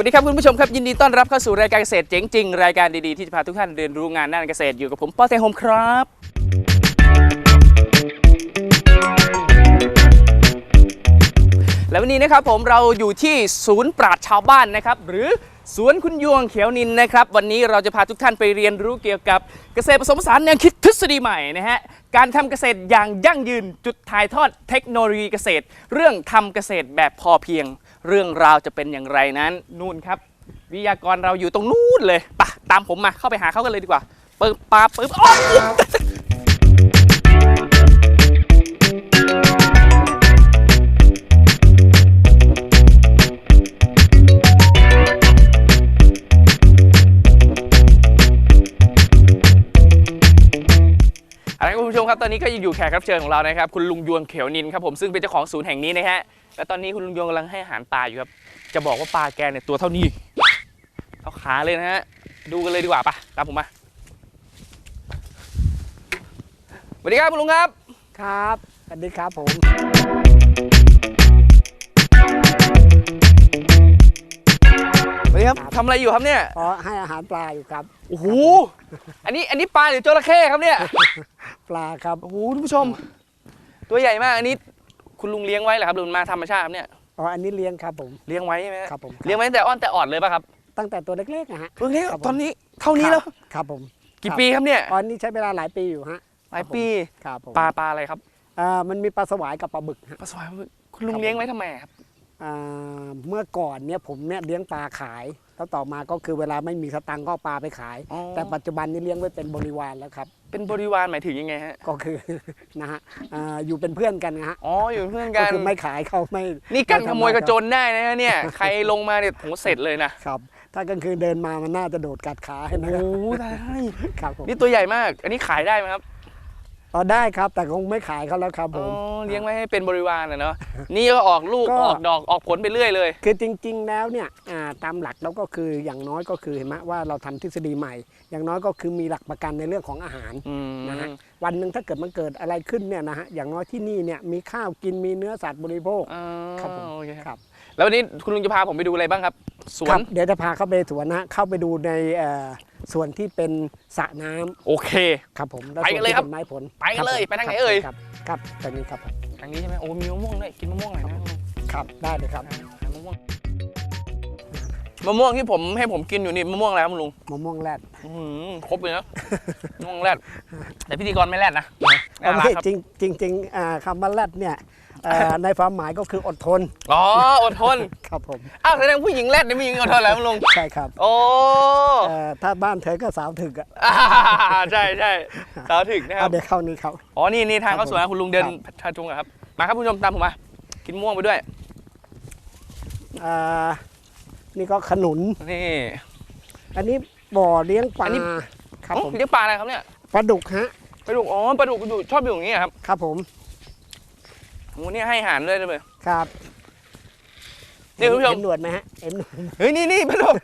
วัสดีครับคุณผู้ชมครับยินดีต้อนรับเข้าสู่รายการเกษตรเจ๋งจริงรายการดีๆที่จะพาทุกท่านเรียนรู้งานด้านเกษตรอยู่กับผมป้อเตโฮมครับและวันนี้นะครับผมเราอยู่ที่ศูนย์ปราชญ์ชาวบ้านนะครับหรือสวนคุณยวงเขียวนินนะครับ วันนี้เราจะพาทุกท่านไปเรียนรู้เกี่ยวกับเกษตรผสมผสานแนวคิดทฤษฎีใหม่นะฮะการทำเกษตรอย่างยั่งยืนจุดถ่ายทอดเทคโนโลยีเกษตร เรื่องทำเกษตรแบบพอเพียง เรื่องราวจะเป็นอย่างไรนั้นนู่นครับ วิทยากรเราอยู่ตรงนู้นเลยปะตามผมมาเข้าไปหาเขากันเลยดีกว่าปึ๊บปาปึ๊บอ้อ ตอนนี้ก็ยังอยู่แขกรับเชิญของเรานะครับ คุณลุงยวงเขียวนินครับผมซึ่งเป็นเจ้าของศูนย์แห่งนี้นะฮะและตอนนี้คุณลุงยวงกำลังให้อาหารปลาอยู่ครับจะบอกว่าปลาแกเนี่ยตัวเท่านี้เท่าขาเลยนะฮะดูกันเลยดีกว่าปะตามผมมาสวัสดีครับคุณลุงครับ ครับสวัสดีครับผม สวัสดีครับทำอะไรอยู่ครับเนี่ยขอให้อาหารปลาอยู่ครับโอ้โหอันนี้อันนี้ปลาหรือจระเข้ครับเนี่ย ปลาครับโอ้โหท่านผู้ชม ตัวใหญ่มากอันนี้คุณลุงเลี้ยงไว้เหรอครับหรือมันมาธรรมชาติครับเนี่ยอ๋ออันนี้เลี้ยงครับผมเลี้ยงไว้ใช่ไหมฮะครับผมเลี้ยงไว้ตั้งแต่อ้อนแต่ออดเลยป่ะครับตั้งแต่ตัวเล็กๆนะฮะเพิ่งเลี้ยงครับผมตอนนี้เท่านี้แล้วครับครับผม กี่ครับปีครับเนี่ยอ๋อนี่ใช้เวลาหลายปีอยู่ฮะหลายปีครับผมปลาปลาอะไรครับอ่ามันมีปลาสวายกับปลาบึกฮะปลาสวายคุณลุงครับเลี้ยงไว้ทำไมครับอ่า เมื่อก่อนเนี่ยผมเนี่ยเลี้ยงปลาขาย แล้วต่อมาก็คือเวลาไม่มีสตังค์ก็เอาปลาไปขาย อ๋อ แต่ปัจจุบันนี้เลี้ยงไว้เป็นบริวารแล้วครับ เป็นบริวารหมายถึงยังไงฮะ ก็คือ นะฮะอ่าอยู่เป็นเพื่อนกันนะฮะ อ๋อ อยู่เป็นเพื่อนก็กัน คือไม่ขายเขาไม่นี่กันไม่ขทำโมยกระโจคบนได้นะฮะเนี่ย ใครลงมาเนี่ยโหเสร็จเลยนะ ครับ ถ้ากลางคืนเดินมามันน่าจะโดดกัดขาให้โอ้นะโหครับตาย ครับผมนี่ตัวใหญ่มาก อันนี้ขายได้ไหมครับ อ๋อได้ครับแต่คงไม่ขายเขาแล้วครับผอ๋อม เลี้ยงไว้ให้เป็นบริวารนะเนาะ นี่ก็ออกลูกก็ ออกดอกออกผลไปเรื่อยเลย คือจริงๆแล้วเนี่ยอ่าตามหลักเราก็คืออย่างน้อยก็คือเห็นไหมว่าเราทำทฤษฎีใหม่ อย่างน้อยก็คือมีหลักประกันในเรื่องของอาหาร อืม นะฮะวันหนึ่งถ้าเกิดมันเกิดอะไรขึ้นเนี่ยนะฮะอย่างน้อยที่นี่เนี่ยมีข้าวกินมีเนื้อสัตว์บริโภคอ๋อครับผม โอเคครับแล้ววันนี้คุณลุงจะพาผมไปดูอะไรบ้างครับ สวครันบเดี๋ยวจะพาเข้าไปสวนนะฮะเข้าไปดูในเอ่อ ส่วนที่เป็นสระน้ำโอเค ครับผมและไปกันเลยครับส่วนที่ป็นไม้ผลไปกันเลยครับผมไปทางไหนครับเอ่ย ครับครับตรงนี้ครับทางนี้ใช่ไหมโอ้มีมะม่วงด้วยกินมะม่วงหน่อยนะครับได้เลยครับหามะม่วงมะม่วงที่ผมให้ผมกินอยู่นี่มะม่วงอะไรครับคุณลุงมะม่วงแรดอื้อหือครบเลยนะมะม่วงแรดแต่พิธีกรไม่แรดนะเอาน่ารักไม่ครับ จริงจริงจริงๆอ่าคำว่าแรดเนี่ยเอ่อในความหมายก็คืออดทนอ๋ออดทนครับผมอ้าวแสดงผู้หญิงแรดนี่มีหญิงอดทนแล้วคุณลุงใช่ครับโอ้เอ่อถ้าบ้านเธอก็สาวถึกอะอ่าใช่ใช่สาวถึกนะคเอารับเดี๋ยวเข้านี้ครับ อ๋อนี่นี่ทางครับเข้าสวนนะคุณลุงเดินครับทางจุงอะครับมาครับคุณผู้ชมตามผมมากินม่วงไปด้วยอ่านี่ก็ขนุน นี่ อันนี้บ่อเลี้ยงปลาอันนี้ ครับอ๋อผมเลี้ยงปลาอะไรครับเนี่ยปลาดุกฮะ ปลาดุกอ๋อปลาดุกอยู่ชอบอยู่อย่างนี้อะครับ ครับผม โอ้นี่ให้อาหารด้วยเลย ครับนี่คุณผู้ชม เห็นหนวดไหมฮะเห็นหนวดเฮ้ยนี่นี่ปลาดุก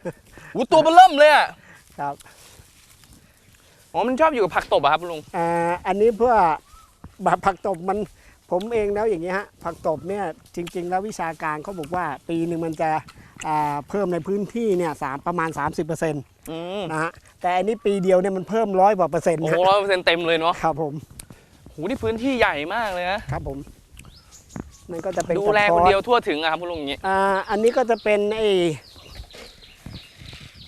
หูตัวเบลเริ่มเลยอะครับอ๋อมันชอบอยู่กับผักตบอะครับคุณลุงอ่าอันนี้เพื่อแบบผักตบมันผมเองแล้วอย่างนี้ฮะผักตบเนี่ยจริง ๆ แล้ววิชาการเขาบอกว่าปีหนึ่งมันจะอ่าเพิ่มในพื้นที่เนี่ยสามประมาณ 30%นอืมะฮะแต่อันนี้ปีเดียวเนี่ยมันเพิ่มร้อยกว่าเปอร์เซ็นต์โอ้ฮะโหร้อยเปอร์เซ็นต์เต็มเลยเนาะครับผมหูนี่พื้นที่ใหญ่มากเลยนะครับผม มันก็จะเป็นดูแลกระคนท้อเดียวทั่วถึงอะครับคุณลุงอย่างนี้อ่าอันนี้ก็จะเป็นไอ้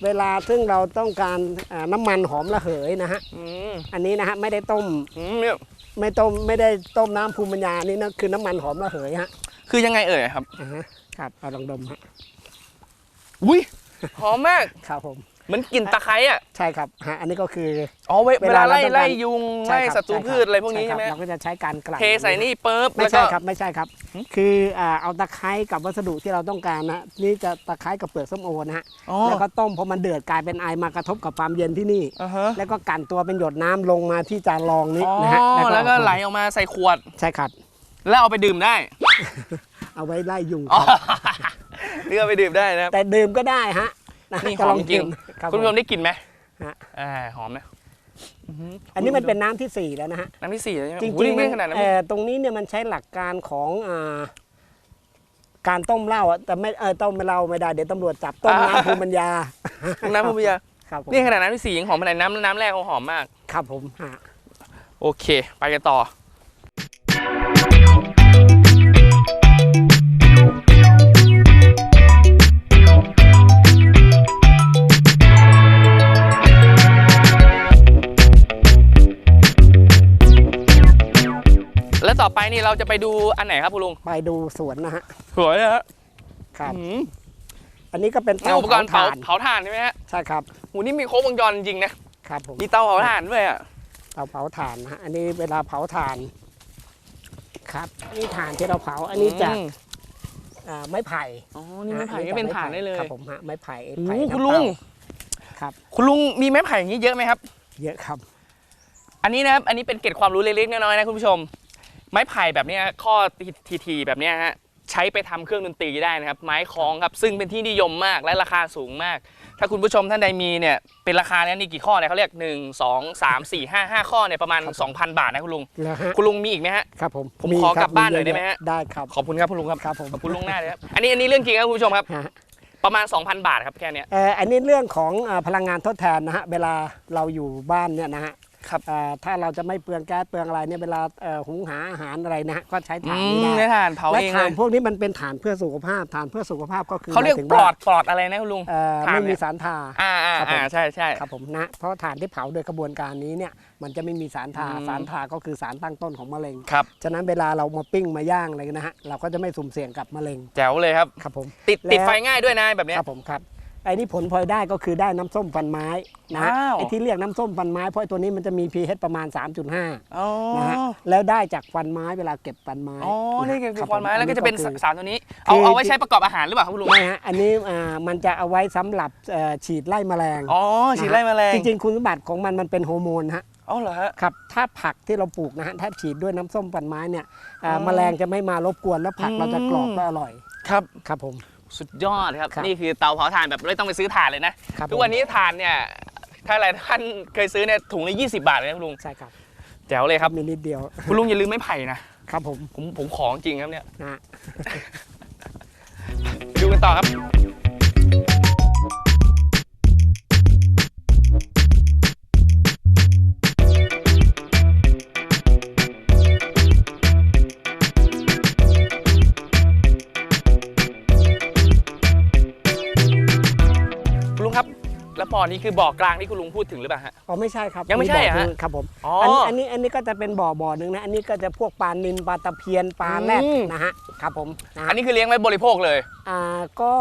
เวลาซึ่งเราต้องการอ่าน้ำมันหอมระเหยนะฮะอืมอันนี้นะฮะไม่ได้ต้มอืมเนี่ยไม่ต้มไม่ได้ต้มน้ำภูมิปัญญาอันนี่นะคือน้ำมันหอมระเหยฮะ คือยังไงเอ่ยครับอ่าฮะครับเอาลองดมฮะอุ้ยหอมมากครับผม เหมือนกลิ่นตะไคร้อะใช่ครับฮะอันนี้ก็คือ อ๋อเวเวเวลาลาไล่เราต้องการไล่ยุงใช่ไล่ครับศัตรูใช่พืชอะไรพวกนี้คใช่บไหมเราก็จะใช้การกลั่นเทใส่นี่ปุ๊บไม่แล้วใช่ก็ครับไม่ใช่ครับหึคืออ่าเอาตะไคร้กับวัสดุที่เราต้องการนะนี่จะตะไคร้กับเปลือกส้มโอนะฮะอ๋อ แล้วก็ต้มพอมันเดือดกลายเป็นไอมากระทบกับความเย็นที่นี่ อ่าฮะแล้วก็กลั่นตัวเป็นหยดน้ำลงมาที่จานรองนี้อ๋อนะฮะแล้วก็ออมาไหลออกมาใส่ขวด ใช่ครับ แล้วเอาไปดื่มได้เอาไว้ไล่ยุงอ๋อครับเรือไปดื่มได้นะครับแต่ดื่มก็ได้ฮะะ นี่จะลหอมจริงครับคุณผู้ชผมมได้กลิ่นไหมฮะอ่าหอมไหมอื้อหือันนี้มันเป็นน้ำที่สี่แล้วนะฮะน้ำที่สี่แล้วใช่ไหมจริงโอ้โหนี่ๆไม่มันขนาดนั้นเอ่อตรงนี้เนี่ยมันใช้หลักการของอ่าการต้มเหล้าอะแต่ไม่เออต้มเหล้าไม่ได้เดี๋ยวตำรวจจับต้มอ่าน้ำภูมิปัญญาน้ำพุทธยาครับผมนี่ขนาดน้ำที่สียังหอมขนาดน้ำน้ำแรกเขาหอมมาก ครับผมฮะโอเค ไปกันต่อ นี่เราจะไปดูอันไหนครับคุณลุงไปดูสวนนะฮะสวยนะฮะครับอืมอันนี้ก็เป็นนี่เตาอุปกรณ์เผาถ่านเผาถ่านใช่ไหมฮะใช่ครับโหนี่มีครบวงจรจริงๆนะครับผมมีเตาเผาถ่านด้วยอะเตาเผาถ่านนะฮะอันนี้เวลาเผาถ่าน ครับนี่ถ่านที่เราเผาอันนี้จากอืมอ่าไม้ไผ่อ๋อนี่ไม้ไผ่อัก็เป็นถ่านได้เลยครับผมฮะไม้ไผ่โอ้ไผ่โหน้ำคุณลุงเต้าครับ คุณลุงมีไม้ไผ่อย่างนี้เยอะไหมครับ เยอะครับ อันนี้นะครับอันนี้เป็นเกร็ดความรู้เล็กๆน้อยๆนะคุณผู้ชม ไม้ไผ่แบบเนี้ยข้อทีๆแบบเนี้ยฮะใช้ไปทำเครื่องดนตรีได้นะครับ ไม้คล้องครับ ซึ่งเป็นที่นิยมมากและราคาสูงมาก ถ้าคุณผู้ชมท่านใดมีเนี่ยเป็นราคาเนี้นี่กี่ข้อเนี่ยเขาเรียก 1 2 3 4 5 5 ข้อเนี่ยประมาณครับผม2,000 บาทนะคุณลุงแล้วฮะคุณลุงมีอีกไหมฮะครับผมผมมีขอกลับคบ้านหน่อยได้ไหมฮะได้ครับขอบคุณครับคุณลุงครับครับผมขอบคุณลุงหน้าเลยครับอันนี้อันนี้เรื่องจริงครับคุณผู้ชมครับฮะประมาณ 2,000 บาทครับแค่เนี้ยเอ่ออันนี้เรื่องของอ่าพลังงานทดแทนนะฮะเวลาเราอยู่บ้านเนี่ยนะฮะ ครับอ่าถ้าเราจะไม่เปลืองแก๊สเปลืองอะไรเนี่ยเวลาเอ่อหุงหาอาหารอะไรนะฮะก็ใช้อืถ่านมนี้ได้ได้ทานเผาและเองเลถ่านยพวกนี้มันเป็นฐานเพื่อสุขภาพฐานเพื่อสุขภาพก็คือเขาเรียกหมถึงปลว่าอดปลอดอะไรนะคุณลุงเอ่อถ่านไม่เนี่มียสารทาอ่าอ่าครับผมอ่าใช่ใช่ครับผมนะเพราะฐานที่เผาโดยกระบวนการนี้เนี่ยมันจะไม่มีสารทาอืมสารทาก็คือสารตั้งต้นของมะเร็งครับฉะนั้นเวลาเรามาปิ้งมาย่างอะไรนะฮะเราก็จะไม่สุ่มเสี่ยงกับมะเร็งแจ๋วเลยครับครับผมติดแล้วติดไฟง่ายด้วยนะแบบเนี้คยรับผมครับ ไอ้นี่ผลพลอยได้ก็คือได้น้ำส้มฟันไม้นะฮะว้าวไอ้ที่เรียกน้ำส้มฟันไม้เพราะไอ้ตัวนี้มันจะมี pH ประมาณ 3.5อ๋อ นะฮะแล้วได้จากฟันไม้เวลาเก็บฟันไม้อ๋อ นี่คือรับความหมายผแล้วก็จะเป็นอัสารตัวนี้ เอาคือ เอาไว้ใช้ประกอบอาหารหรือเปล่าครับคุณลุง ไม่ฮะอันนี้อ่ามันจะเอาไว้สำหรับเอ่อฉีดไล่แมลงอ๋อฉีดไล่แมลงจริงๆ คุณสมบัติของมันมันเป็นฮอร์โมนฮะอ๋อเหรอฮะ ครับถ้าผักที่เราปลูกนะฮะถ้าฉีดด้วยน้ำส้มฟันไม้เนี่ยอ่าอ๋อแมลงจะไม่มารบกวนแล้วผักอืมเราจะกรอบและอร่อยครับ ครับผม สุดยอดครับ ครับนี่คือเตาเผาถ่านแบบไม่ต้องไปซื้อถ่านเลยนะ ครับ ทุกวันนี้ถ่านเนี่ย ถ้าหลายท่านเคยซื้อเนี่ยถุงละ20 บาทเลยนะคุณลุง ใช่ครับแจ๋วเลยครับ มีนิดเดียว คุณลุงอย่าลืมไม้ไผ่นะ ครับผมผมผมของจริงครับเนี่ย นะฮะไปดูกันต่อครับ แล้วบ่อนี้คือบ่อกลางที่คุณลุงพูดถึงหรือเปล่าฮะ อ๋อไม่ใช่ครับยังไม่ใช่นี่เหรอฮะคือครับผมอ๋ออันนี้อันนี้อันนี้ก็จะเป็นบ่อบ่อหนึ่งนะอันนี้ก็จะพวกปลานิลปลาตะเพียนปลาแรดอืมนะฮะครับผมนะฮะอันนี้คือเลี้ยงไว้บริโภคเลย อ่าก็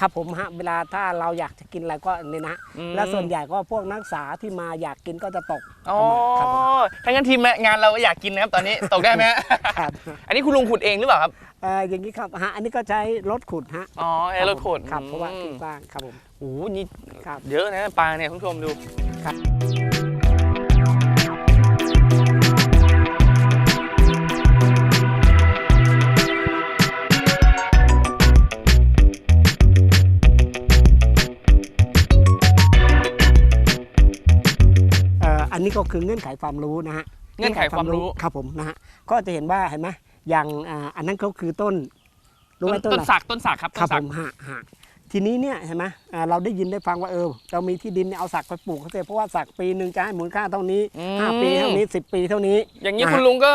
ครับผมฮะเวลาถ้าเราอยากจะกินอะไรก็นี่นะอืม และส่วนใหญ่ก็พวกนักศึกษาที่มาอยากกินก็จะตกอ๋อครับผมถ้างั้นทีมงานเราอยากกินนะครับตอนนี้ ตกได้ไหมฮะครับอันนี้คุณลุงขุดเองหรือเปล่าครับ เอ่ออย่างนี้ครับฮะอันนี้ก็ใช้รถขุดฮะ อ๋อไอ้รถขุดครับเพราะว่าอืขึ้มนสร้างครับผม โอ้โหนี่ครับเยอะนะปลาเนี่ยคุณผู้ชมดูครับเอ่ออันนี้ก็คือเงื่อนไขความรู้นะฮะเงื่อนไขความรู้ครับผมนะฮะก็จะเห็นว่าเห็นไหมอย่างอ่าอันนั้นก็คือต้นรู้ไหมต้นต้นอะไรสักต้นสักครับครัต้บนสัผกมฮะฮะ ทีนี้เนี่ยเห็นไหมอ่าเราได้ยินได้ฟังว่าเออเรามีที่ดินเนี่ยเอาสักไปปลูกเขาเถอะเพราะว่าสักปีหนึ่งจะให้มูลค่าเท่านี้อืมห้าปีเท่านี้สิบปีเท่านี้ อย่างนี้นะฮะคุณลุงก็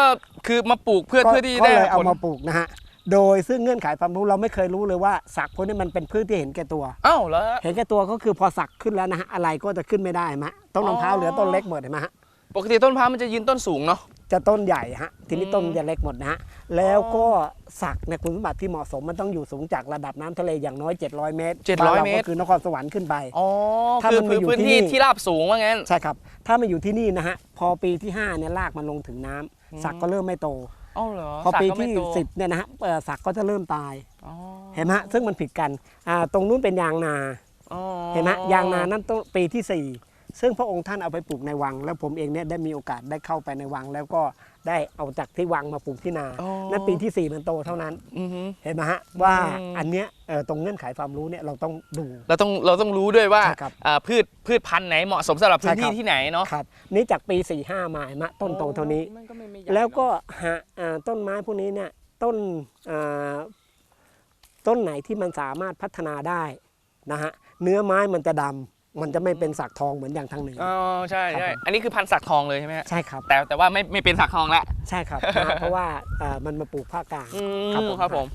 คือมาปลูกเพื่อก็เพื่อที่ก็ได้เลยเอาผลมาปลูกนะฮะโดยซึ่งเงื่อนไขความรู้เราไม่เคยรู้เลยว่าสักพวกนี้มันเป็นพืชที่เห็นแก่ตัวอ้าวเหรอฮะเห็นแก่ตัวก็คือพอสักขึ้นแล้วนะฮะอะไรก็จะขึ้นไม่ได้เห็นไหมต้นมะพร้าวอ๋อเหลือต้นเล็กหมดเห็นไหมฮะปกติต้นพร้าวมันจะยืนต้นสูงเนาะ จะต้นใหญ่ฮะทีนี้อืมต้นจะเล็กหมดนะฮะแล้วก็สักเนี่ยคุณสมบัติที่เหมาะสมมันต้องอยู่สูงจากระดับน้ำทะเลอย่างน้อย 700 เมตร700บ้านาเมตร ก็คือนครสวรรค์ขึ้นไป อ๋อถ้าคือมันมาอยู่พื้นที่ที่นี่ ที่ราบสูงว่างั้น ใช่ครับ ถ้ามาอยู่ที่นี่นะฮะพอปีที่5เนี่ยลากมันลงถึงน้ำอืมสักก็เริ่มไม่โตอ้าวเหรอพอสักปีก็ไม่ที่โต10เนี่ยนะฮะเอ่อสักก็จะเริ่มตายอ๋อเห็นไหมฮะซึ่งมันผิดกันอ่าตรงนู้นเป็นยางนาอ๋อเห็นไหมยางนานั่นต้นปีที่4 ซึ่งพระองค์ท่านเอาไปปลูกในวัง แล้วผมเองเนี่ยได้มีโอกาสได้เข้าไปในวัง แล้วก็ได้เอาจากที่วังมาปลูกที่นาอ๋อนั่นปีที่ 4 มันโตเท่านั้น อือฮึ เห็นไหมฮะว่าอืม อันเนี้ยเอ่อตรงเงื่อนไขความรู้เนี่ยเราต้องดู เราต้องเราต้องรู้ด้วยว่าใช่ครับอ่าพืชพืชพันธุ์ไหนเหมาะสมสำหรับพื้นใช่ครัที่บที่ไหนเนาะครับนี่จากปี 4 5 มาเห็นไหมต้นโตเท่านี้ มันก็ไม่ไม่ใหญ่แล้วก็เนอะหาอ่าต้นไม้พวกนี้เนี่ยต้นอ่าต้นไหนที่มันสามารถพัฒนาได้นะฮะเนื้อไม้มันจะดำ มันจะไม่เป็นสักทองเหมือนอย่างทางเหนือ อ๋อใช่ครับใช่ผม อันนี้คือพันธุ์สักทองเลยใช่ไหมฮะใช่ครับ แต่แต่ว่าไม่ไม่เป็นสักทองละใช่ครับนะฮะเพราะว่าเอ่อมันมาปลูกภาคกลาง อืมครับผมครับผม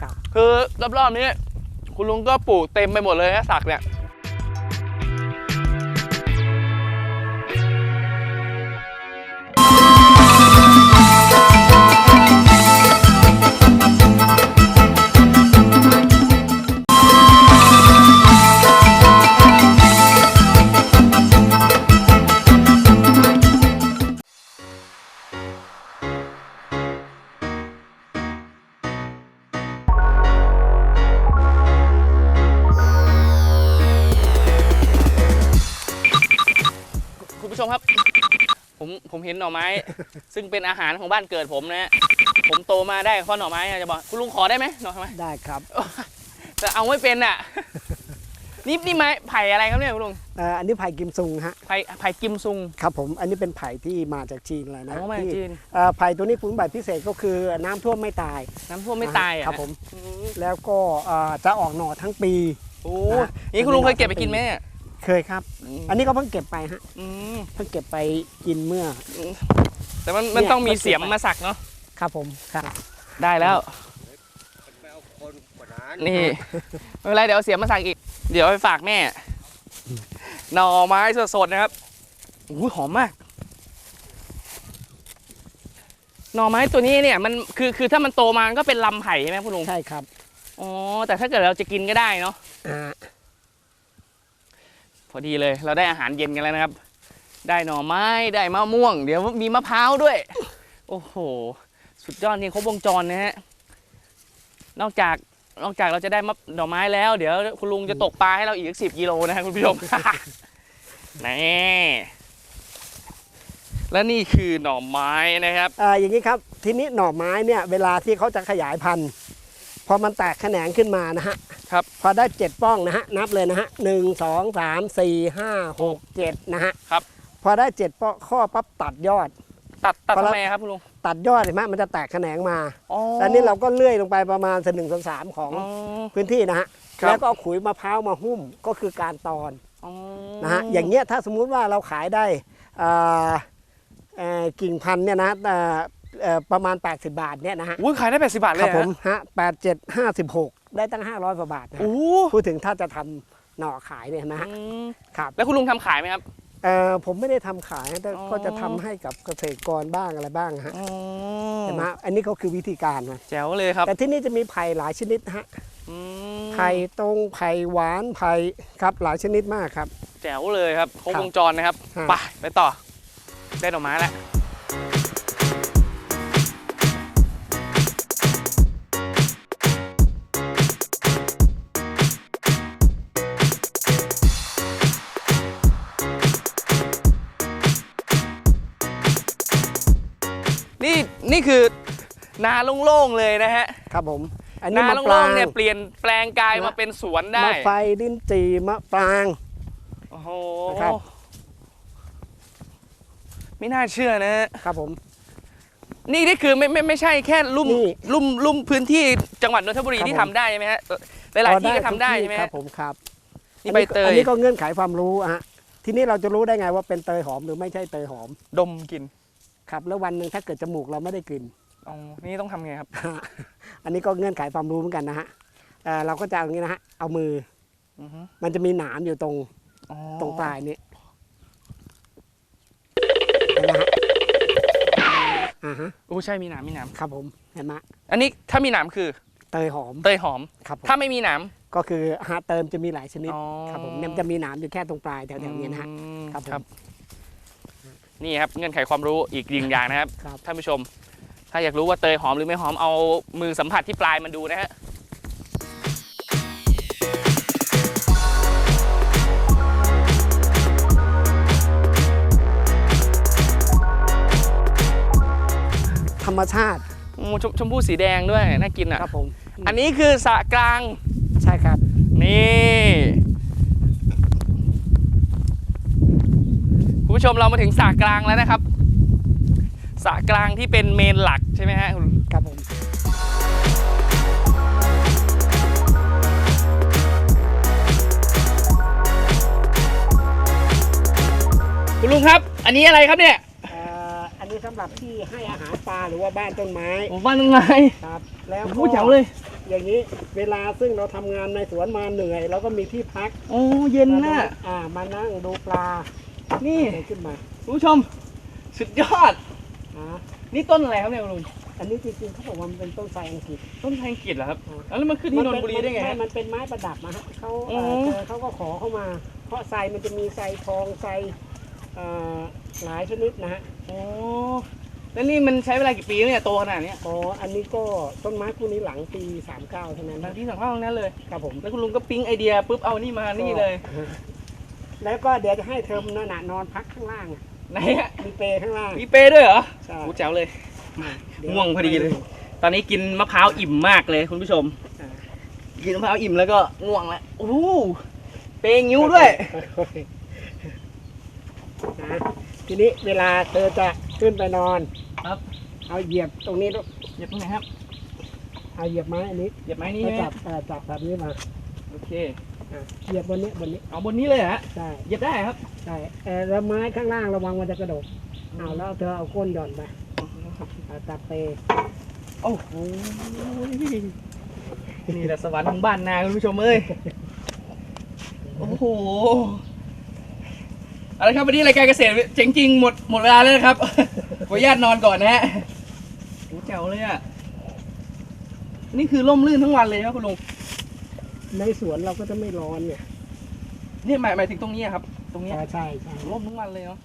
ครับ คือรอบๆนี้คุณลุงก็ปลูกเต็มไปหมดเลยนะสักเนี่ย ชมครับ ผมผมเห็นหน่อไม้ ซึ่งเป็นอาหารของบ้านเกิดผมนะฮะผมโตมาได้เพราะหน่อไม้อะจะบอกคุณลุงขอได้ไหมหน่อไม้ได้ครับ แต่เอาไม่เป็นอะ นี่นี่ไม้ไผ่อะไรครับเนี่ยคุณลุงเอ่ออันนี้ไผ่กิมซุงฮะไผ่ไผ่กิมซุง ครับผมอันนี้เป็นไผ่ที่มาจากจีนเลยนะอ๋อมาจากที่จีน เอ่อไผ่ตัวนี้คุณสมบัติพิเศษก็คือน้ำท่วมไม่ตายน้ำท่วมไม่ตายอะครับผม อืมแล้วก็เอ่อจะออกหน่อทั้งปี โอ้นะฮะนี่คุณลุงเคยเก็บไปกินไหมเนี่ย เคยครับอันนี้ก็เพิ่งเก็บไปฮะอืมเพิ่งเก็บไปกินเมื่อ แต่มันมันเนี่ยต้องมีก็เก็บเสียมไปมาสักเนาะครับผมครับ ได้แล้วไม่เอาคนกว่านั้นนี่ ไม่เป็นไรเดี๋ยวเอาเสียมมาสักอีก เดี๋ยวเอาไปฝากแม่หน่อไม้สดๆนะครับอุ้ยหอมมากหน่อไม้ตัวนี้เนี่ยมันคือคือถ้ามันโตมามันก็เป็นลำไผ่ใช่ไหมคุณลุงใช่ครับอ๋อแต่ถ้าเกิดเราจะกินก็ได้เนาะอ่า พอดีเลย เราได้อาหารเย็นกันแล้วนะครับ ได้หน่อไม้ได้มะม่วง เดี๋ยวมีมะพร้าวด้วย โอ้โห สุดยอดจริงครบวงจรนะฮะนอกจากนอกจากเราจะได้มะหน่อไม้แล้ว เดี๋ยวคุณลุงจะตกปลาให้เราอีกสิบกิโลนะฮะคุณผู้ชม นี่และนี่คือหน่อไม้นะครับ อ่าอย่างนี้ครับทีนี้หน่อไม้เนี่ยเวลาที่เขาจะขยายพันธุ์ พอมันแตกแขนงขึ้นมานะฮะครับพอได้เจ็ดป้องนะฮะนับเลยนะฮะหนึ่งสองสามสี่ห้าหกเจ็ดนะฮะครับ พอได้เจ็ดป้องข้อปั๊บตัดยอด ตัดตัดพอละทำไมครับคุณลุง ตัดยอดเห็นไหมมันจะแตกแขนงมาอ๋อแล้วนี่เราก็เลื่อยลงไปประมาณสักหนึ่งส่วนสามของอ๋อ พื้นที่นะฮะครับ แล้วก็เอาขุยมะพร้าวมาหุ้มก็คือการตอนอ๋อนะฮะอย่างเงี้ยถ้าสมมุติว่าเราขายได้อ่าเอ่อกิ่งพันธุ์เนี่ยนะเอ่อ เอ่อประมาณ 80 บาทเนี่ยนะฮะ อุ้ยขายได้แปดสิบบาทเลครัยบเหผรอมฮะแปดเจ็ดห้าสิบหกได้ตั้ง500กว่าบาทนะฮะโอ้พูดถึงถ้าจะทำหน่อขายเนี่ยนะฮะอืมครับแล้วคุณลุงทำขายไหมครับ เอ่อผมไม่ได้ทำขายแต่อ๋อ ก็จะทำให้กับเกษตรกรบ้างอะไรบ้างฮะอ๋อเห็นไหมอันนี้ก็คือวิธีการนะแจ๋วเลยครับแต่ที่นี่จะมีไผ่หลายชนิดนะฮะอืมไผ่ตรงไผ่หวานไผ่ครับหลายชนิดมากครับ แจ๋วเลยครับครบครับวงจรนะครับฮะไปไปต่อ ได้ดอกไม้แล้ว นาโล่งๆเลยนะฮะครับผมอันนี้นามะปโล่รางงๆเนี่ยเปลี่ยนแปลงกายนะมาเป็นสวนได้มะไฟลิ้นจีมะปรางโอ้โหครับไม่น่าเชื่อนะฮะครับผม นี่นี่คือไม่ไม่ไม่ใช่แค่ลุ่มนี่ลุ่มลุ่มพื้นที่จังหวัดนนทบุรีครับที่ผมทำได้ใช่ไหมฮะหลายๆที่ก็ทำได้ทุใช่ไหมครัฮะบผมครับนี่ใบเตอัยนนี้ก็เงื่อนไขความรู้อะฮะทีนี้เราจะรู้ได้ไงว่าเป็นเตยหอมหรือไม่ใช่เตยหอม ดมกลิน ครับแล้ววันหนึ่งถ้าเกิดจมูกเราไม่ได้กลิ่น อ๋อนี่ต้องทำไงครับ อันนี้ก็เงื่อนไขความรู้เหมือนกันนะฮะเอ่อเราก็จะเอาอย่างนี้นะฮะเอามืออือฮึมันจะมีหนามอยู่ตรงอ๋อตรงปลายนี้เห็นไหมฮะอ่าฮะโอ้ใช่มีหนามมีหนามครับผมเห็นไหมอันนี้ถ้ามีหนามคือเตยหอมเตยหอม ครับผมถ้าไม่มีหนามก็คือฮะเติมจะมีหลายชนิด อ๋อครับผมเนี่ยมันจะมีหนามอยู่แค่ตรงปลายแถวๆนี้นะฮะ อืมครับผมครับนี่ครับเงื่อนไขความรู้อีกหนึ่งอย่างนะครับ ครับ ท่านผู้ชม ถ้าอยากรู้ว่าเตยหอมหรือไม่หอมเอามือสัมผัสที่ปลายมันดูนะฮะธรรมชาติอืมชมชมพู่สีแดงด้วยน่ากินอะครับผม อันนี้คือสระกลาง ใช่ครับ นี่ คุณผู้ชมเรามาถึงสระกลางแล้วนะครับ สระกลางที่เป็นเมนหลักใช่ไหมฮะคุณครับผมคุณลุงครับ อันนี้อะไรครับเนี่ยอ่ออันนี้สำหรับที่ให้อาหารปลาหรือว่าบ้านต้นไม้บ้านาต้นไม้ครับ แล้วผู้เจ๋วเลยอย่างนี้เวลาซึ่งเราทำงานในสวนมาเหนื่อยเราก็มีที่พักโอ้เย็นนะอ่ามานั่งดูปลานี่ ขึ้นมาผู้ชม สุดยอด อ่านี่ต้นอะไรครับเนี่ยคุณลุงอันนี้จริงๆเขาบอกว่ามันเป็นต้นไทรอังกฤษต้นแทงกิจเหรอครับแล้วมันขึ้นที่นนทบุรีได้ไงม่ฮะ มันเป็นไม้ประดับนะฮะเขาเอ่ออืมเจอเขาก็ขอเข้ามา เพราะไทรมันจะมีไทรทองไทรเอ่อหลายชนิดนะฮะโอ้แล้วนี่มันใช้เวลากี่ปีเนี่ยโตขนาดเนี้ยอ๋ออันนี้ก็ต้นไม้พวกนี้หลังปี 39เท่านั้นบางนะที่สั่งข้าวตรงนั้นเลย ครับผม แล้วคุณลุงก็ปิ๊งไอเดียปุ๊บเอานี่มานี่เลย แล้วก็เดี๋ยวจะให้เทอมนั่นน่ะนอนพักข้างล่าง ไหนฮะมีเปรข้างล่าง มีเปย์ด้วยเหรอใช่โอ้แจ๋วเลย เดี๋ยง่วงพอดีเลย ตอนนี้กินมะพร้าวอิ่มมากเลยคุณผู้ชม อ่ากินมะพร้าวอิ่มแล้วก็ง่วงแล้วโอ้โหเปย์งิ้วด้วยนะทีนี้เวลาเธอจะขึ้นไปนอนครับ เอาเหยียบตรงนี้ลูกเหยียบตรงไหนครับเอาเหยียบไม้อันนี้เหยียบไม้นี่แล้วไหมจับเอ่อจับแบบนี้มาโอเคอะ เหยียบบนนี้บนนี้เอาบนนี้เลยเหรอฮะใช่เหยียบได้ครับใช่เอ่อแล้วไม้ข้างล่างระวังมันจะกระโดดเอาแล้วเธอเอาก้นหย่อนไปเอาจับเปโอ้โหนี่แหละสวรรค์ของบ้านนาคุณผู้ชมเอ้ยโอ้โหเอาละครับวันนี้รายการเกษตรเจ๋งจริงหมดหมดเวลาแล้วนะครับขออนุญาตนอนก่อนนะฮะโอ้แจ๋วเลยอะนี่คือล่มลื่นทั้งวันเลยครับคุณลุง ในสวนเราก็จะไม่ร้อนเนี่ย นี่หมายหมายถึงตรงนี้อะครับ ตรงเนี้ยใช่ใช่ใช่ร่มทั้งวันเลยเนาะ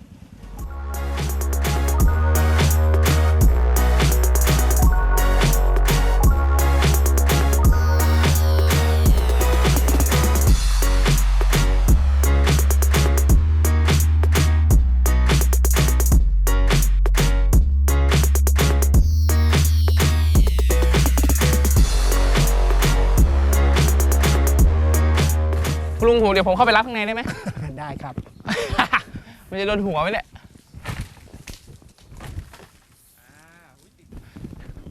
ดี๋ยวผมเข้าไปรับข้างในได้ไหม ได้ครับ มันจะโดนหัวไหมเนี่ย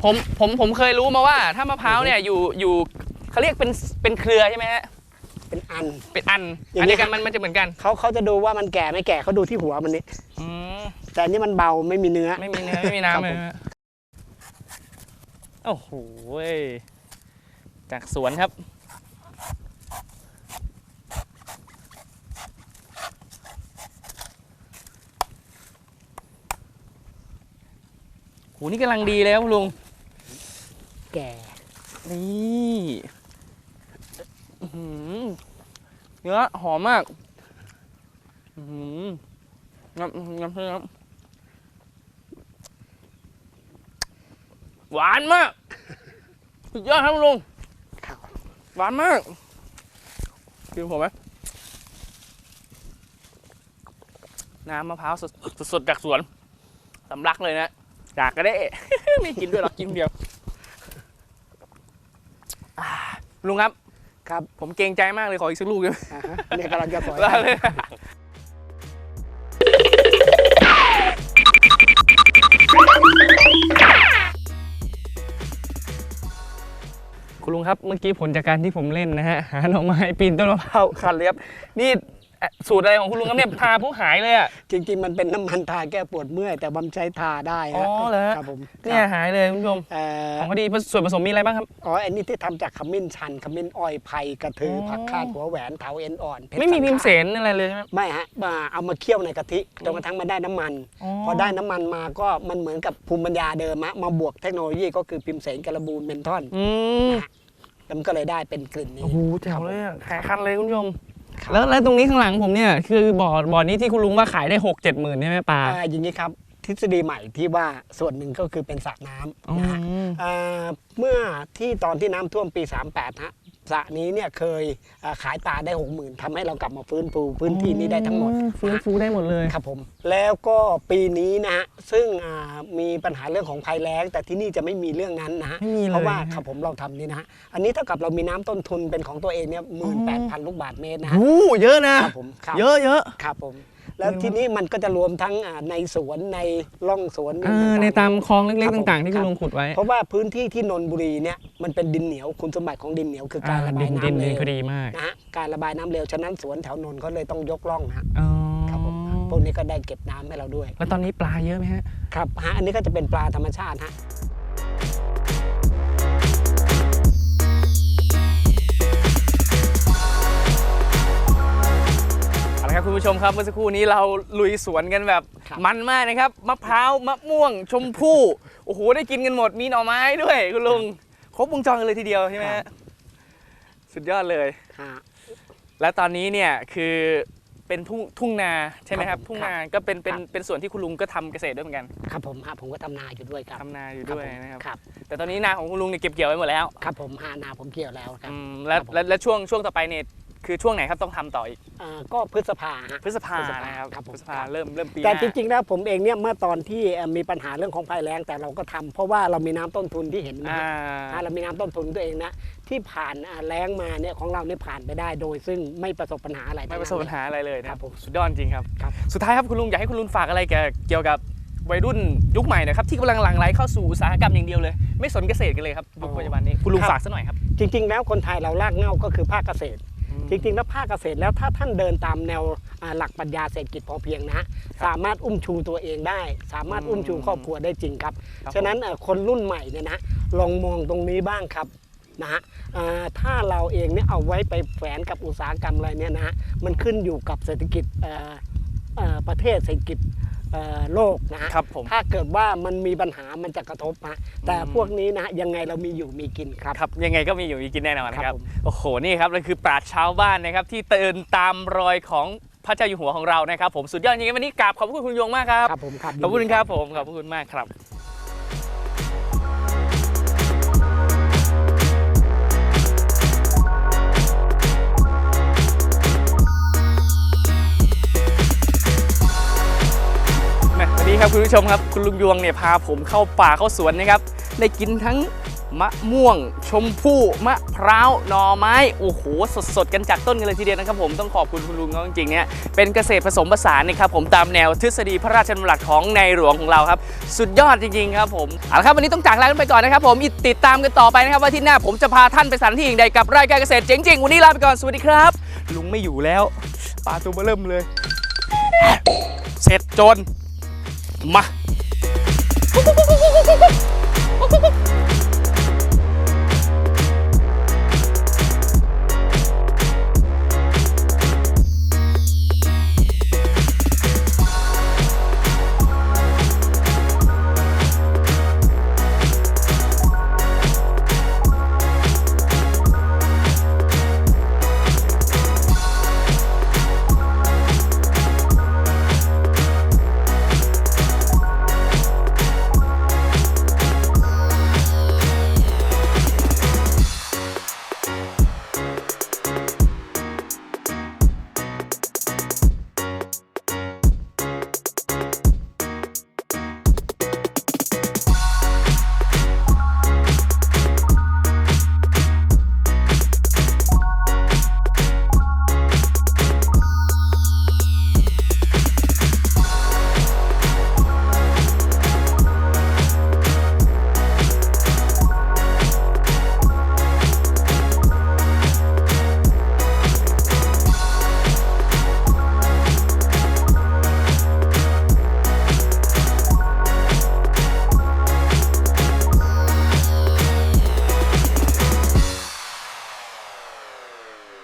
ผมผมผมเคยรู้มาว่าถ้ามะพร้าวเนี่ยอยู่อยู่เขาเรียกเป็นเป็นเครือใช่ไหมฮะเป็นอัน เป็นอันอย่างนี้ อันเดียวกันมันมันจะเหมือนกันเขาเขาจะดูว่ามันแก่ไม่แก่เขาดูที่หัวมันนี่อืมแต่อันนี่มันเบาไม่มีเนื้อ ไม่มีเนื้อไม่มีครับน้ำเลยผมฮะโอ้โหเว้ยจากสวนครับ โหนี่กำลังดีแล้วคุณลุง แก่ นี่อื้อหือเนื้อหอมมากอื้อหือน้ำน้ำเพื่อครับหวานมากสุดยอดครับคุณลุงครับหวานมากกินผมไหมน้ำมะพร้าวสดสดๆจากสวนสำลักเลยนะ จากก็ได้ ไม่กินด้วยหรอกกินคนเดียวอ่าลุงครับ ครับ ผมเกรงใจมากเลยขออีกสักลูกได้ไหมอ่าฮะเนี่ยกำลังจะสอยได้เลยคุณลุงครับเมื่อกี้ผลจากการที่ผมเล่นนะฮะหาหน่อไม้ปีนต้นมะพร้าวคันเลยครับนี่เอ่อ สูตรอะไรของคุณลุงครับเนี่ยพาผู้หายเลยอะจริงๆ มันเป็นน้ำมันทาแก้ปวดเมื่อย แต่บำใช้ทาได้อ๋อเหรอฮะครับผมเนี่ยหายเลยคุณผู้ชมเอ่อของพอดีส่วนผสมมีอะไรบ้างครับ อ๋ออันนี้ที่ทำจากขมิ้นชันขมิ้นอ้อยไผ่กระทือออผักคาดหัวแหวนเถาเอ็นอ่อนเพชรไม่มีสังพิมขารพ์เสนอะไรเลยใช่ไหม ไม่ฮะมาเอามาเคี่ยวในกะทิจนกระทั่งมาได้น้ำมันพอได้น้ำมันมาก็มันเหมือนกับภูมิปัญญาเดิมอะมาบวกเทคโนโลยีก็คือพิมพ์เสนกระบูนเมนทอนอืม แล้วมันก็เลยได้เป็นกลิ่นนี้ โอ้โหแจ๋วเลยอะขายคันเลยคุณผู้ชมครับ แล้วแล้วตรงนี้ข้างหลังผมเนี่ยคือบ่อบ่อนี้ที่คุณลุงว่าขายได้หกเจ็ดหมื่นใช่ไหมปลา อ่าอย่างนี้ครับทฤษฎีใหม่ที่ว่าส่วนหนึ่งก็คือเป็นสระน้ำนะฮะอืมอ่าเมื่อที่ตอนที่น้ำท่วมปี 38ฮะ สระนี้เนี่ยเคยอ่าขายปลาได้60,000ทำให้เรากลับมาฟื้นฟูพื้นที่นี้ได้ทั้งหมด ฟื้นฟูได้หมดเลยครับผม แล้วก็ปีนี้นะฮะซึ่งอ่ามีปัญหาเรื่องของภัยแล้ง แต่ที่นี่จะไม่มีเรื่องนั้นนะฮะไม่มีเลยเพราะว่านะฮะครับผมเราทำนี่นะฮะอันนี้เท่ากับเรามีน้ำต้นทุนเป็นของตัวเองเนี่ยหมื่นแปดพันลูกบาทเมตรนะฮะโอ้โหเยอะนะครับผมครับเยอะเยอะครับผม แล้วทีนี้มันก็จะรวมทั้งอ่าในสวนในร่องสวนเออต่งๆในตามคลองเล็กครับๆผมต่างๆ ที่คุณครับลุงขุดไว้ เพราะว่าพื้นที่ที่นนทบุรีเนี่ยมันเป็นดินเหนียวคุณสมบัติของดินเหนียวคือการระบาดิยนน้ำดินเร็ดินวพอดีมากนะฮะการระบายน้ำเร็วฉะนั้นสวนแถวนนท์เขาเลยต้องยกร่องนะฮะอ๋อครับผมพวกนี้ก็ได้เก็บน้ำให้เราด้วย แล้วตอนนี้ปลาเยอะไหมฮะครับฮะอันนี้ก็จะเป็นปลาธรรมชาติฮะ ครับคุณผู้ชมครับเมื่อสักครู่นี้เราลุยสวนกันแบบมันมากนะครับมะพร้าวมะม่วง ชมพู่โอ้โหได้กินกันหมดมีหน่อไม้ด้วยคุณลุงครบวงจรกันเลยทีเดียวใช่ไหมฮะสุดยอดเลยฮะและตอนนี้เนี่ยคือเป็นทุ่งทุ่งนาใช่ไหมครับครับทุ่งนาก็เป็นเป็นครับ เป็นส่วนที่คุณลุงก็ทำเกษตรด้วยเหมือนกันครับผมฮะผมก็ทำนาอยู่ด้วยครับทำนาอยู่ด้วยผมนะครับครับแต่ตอนนี้นาของคุณลุงเนี่ยเก็บเกี่ยวไว้หมดแล้วครับผมฮานาผมเกี่ยวแล้วครับ อืมและครับผม และและช่วงช่วงต่อไปเนี่ย คือช่วงไหนครับต้องทำต่ออีกอ่าก็พฤษภาฮะ พฤษภาพฤษภานะครับครับผม พฤษภาเริ่มเริ่มปีหแต่น้าจริงๆแล้วผมเองเนี่ยเมื่อตอนที่เอ่อมีปัญหาเรื่องของภัยแล้งแต่เราก็ทำเพราะว่าเรามีน้ำต้นทุนที่เห็นนะอ่าอ่าเรามีน้ำต้นทุนตัวเองนะที่ผ่านอ่าแล้งมาเนี่ยของเราเนี่ยผ่านไปได้โดย ซึ่งไม่ประสบปัญหาอะไร ไม่ประสบปัญหาอะไรเลยนะครับผมสุดยอดจริงครับ ครับ สุดท้ายครับคุณลุงอยากให้คุณลุงฝากอะไรเกี่ยวเกี่ยวกับวัยรุ่นยุคใหม่หนะครับที่กำลังหลั่งไหลเข้าสู่อุตสาหกรรมอย่างเดียวเลย ไม่สนเกษตรกันเลยครับยุคปัจจุบันนี้คุณลุงฝากซะหน่อยครับ จริง ๆ แล้วคนไทยเราลากเหง้าก็คือภาคเกษตร จริง ๆ แล้วภาคเกษตรแล้วถ้าท่านเดินตามแนวอ่าหลักปรัชญาเศรษฐกิจพอเพียงนะฮะสามารถอุ้มชูตัวเองได้ สามารถอุ้มชูครอบครัวได้จริงครับครับฉะนั้นเอ่อคนรุ่นใหม่เนี่ยนะลองมองตรงนี้บ้างครับนะฮะอ่าถ้าเราเองเนี่ยเอาไว้ไปแฝงกับอุตสาหกรรมอะไรเนี่ยนะฮะมันขึ้นอยู่กับเศรษฐกิจเอ่อเอ่อประเทศเศรษฐกิจเอ่อ โลกนะฮะครับผมถ้าเกิดว่ามันมีปัญหามันจะกระทบฮะแต่อืมพวกนี้นะฮะยังไงเรามีอยู่มีกินครับ ครับยังไงก็มีอยู่มีกินแน่นอนนะคครัรับบผมโอ้โหนี่ครับนั่นคือปราชญ์ชาวบ้านนะครับที่เดินตามรอยของพระเจ้าอยู่หัวของเรานะครับผมสุดยอดจริงๆวันนี้กราบขอบคุณคุณยงมากครับ ครับผมครับขอบคุณครับผมขอบคุณมากครับ นนี้ครับคุณผู้ชมครับคุณลุงยวงเนี่ยพาผมเข้าป่าเข้าสวนนะครับ ได้กินทั้งมะม่วง ชมพู่มะพร้าวหน่อไม้โอ้โหสดๆกันจากต้นกันเลยทีเดียวนะครับผมต้องขอบคุณคุณลุงเขาจริงๆเนี่ยเป็นเกษตรผสมผสานนะครับผมตามแนวทฤษฎีพระราชดำรัสของในหลวงของเราครับ สุดยอดจริงๆครับผมเอาละครับวันนี้ต้องจากลากันไปก่อนนะครับผมติดตามกันต่อไปนะครับว่าที่หน้าผมจะพาท่านไปสถานที่อย่างใดกับรายการเกษตรเจ๋งๆวันนี้ลาไปก่อนสวัสดีครับ ลุงไม่อยู่แล้วปลาตัวเบอเริ่มเลย เสร็จจน มา